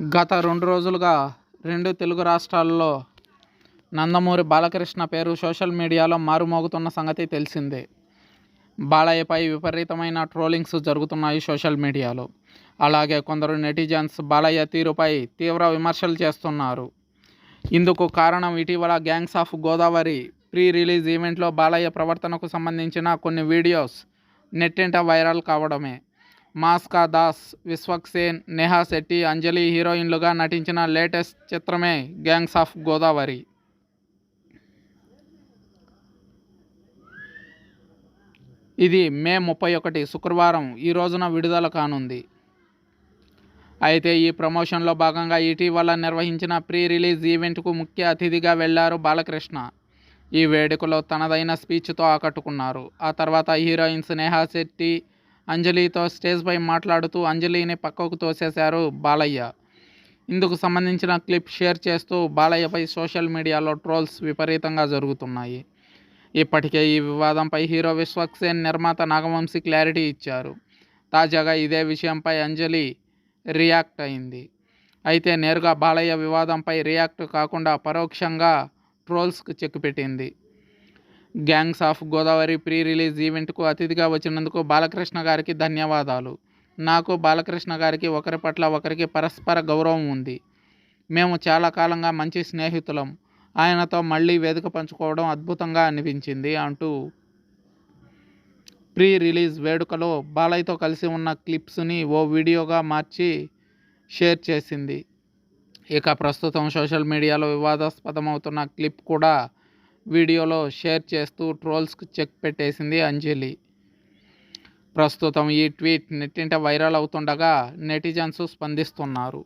గత రెండు రోజులుగా రెండు తెలుగు రాష్ట్రాల్లో నందమూరి బాలకృష్ణ పేరు సోషల్ మీడియాలో మారుమోగుతున్న సంగతి తెలిసిందే. బాలయ్యపై విపరీతమైన ట్రోలింగ్స్ జరుగుతున్నాయి సోషల్ మీడియాలో. అలాగే కొందరు నెటిజన్స్ బాలయ్య తీరుపై తీవ్ర విమర్శలు చేస్తున్నారు. ఇందుకు కారణం ఇటీవల gangs of Godavari pre release ఈవెంట్లో బాలయ్య ప్రవర్తనకు సంబంధించిన కొన్ని వీడియోస్ నెట్టింట వైరల్ కావడమే. మాస్కా దాస్ విశ్వక్ సేన్ నేహా శెట్టి అంజలి హీరోయిన్లుగా నటించిన లేటెస్ట్ చిత్రమే గ్యాంగ్స్ ఆఫ్ గోదావరి. ఇది మే ముప్పై ఒకటి శుక్రవారం ఈ రోజున విడుదల కానుంది. అయితే ఈ ప్రమోషన్లో భాగంగా ఇటీవల నిర్వహించిన ప్రీ రిలీజ్ ఈవెంట్కు ముఖ్య అతిథిగా వెళ్ళారు బాలకృష్ణ. ఈ వేడుకలో తనదైన స్పీచ్తో ఆకట్టుకున్నారు. ఆ తర్వాత హీరోయిన్స్ నేహా శెట్టి అంజలితో స్టేజ్పై మాట్లాడుతూ అంజలిని పక్కకు తోసేశారు బాలయ్య. ఇందుకు సంబంధించిన క్లిప్ షేర్ చేస్తూ బాలయ్యపై సోషల్ మీడియాలో ట్రోల్స్ విపరీతంగా జరుగుతున్నాయి. ఇప్పటికే ఈ వివాదంపై హీరో విశ్వక్సేన్ నిర్మాత నాగవంశీ క్లారిటీ ఇచ్చారు. తాజాగా ఇదే విషయంపై అంజలి రియాక్ట్ అయింది. అయితే నేరుగా బాలయ్య వివాదంపై రియాక్ట్ కాకుండా పరోక్షంగా ట్రోల్స్కు చెక్ పెట్టింది. Gangs of Godavari pre release ఈవెంట్కు అతిథిగా వచ్చినందుకు బాలకృష్ణ గారికి ధన్యవాదాలు. నాకు బాలకృష్ణ గారికి ఒకరి పట్ల ఒకరికి పరస్పర గౌరవం ఉంది. మేము చాలా కాలంగా మంచి స్నేహితులం. ఆయనతో మళ్ళీ వేదిక పంచుకోవడం అద్భుతంగా అనిపించింది అంటూ ప్రీ రిలీజ్ వేడుకలో బాలయ్యతో కలిసి ఉన్న క్లిప్స్ని ఓ వీడియోగా మార్చి షేర్ చేసింది. ఇక ప్రస్తుతం సోషల్ మీడియాలో వివాదాస్పదమవుతున్న క్లిప్ కూడా వీడియోలో షేర్ చేస్తూ ట్రోల్స్కు చెక్ పెట్టేసింది అంజలి. ప్రస్తుతం ఈ ట్వీట్ నెట్టింట వైరల్ అవుతుండగా నెటిజన్స్ స్పందిస్తున్నారు.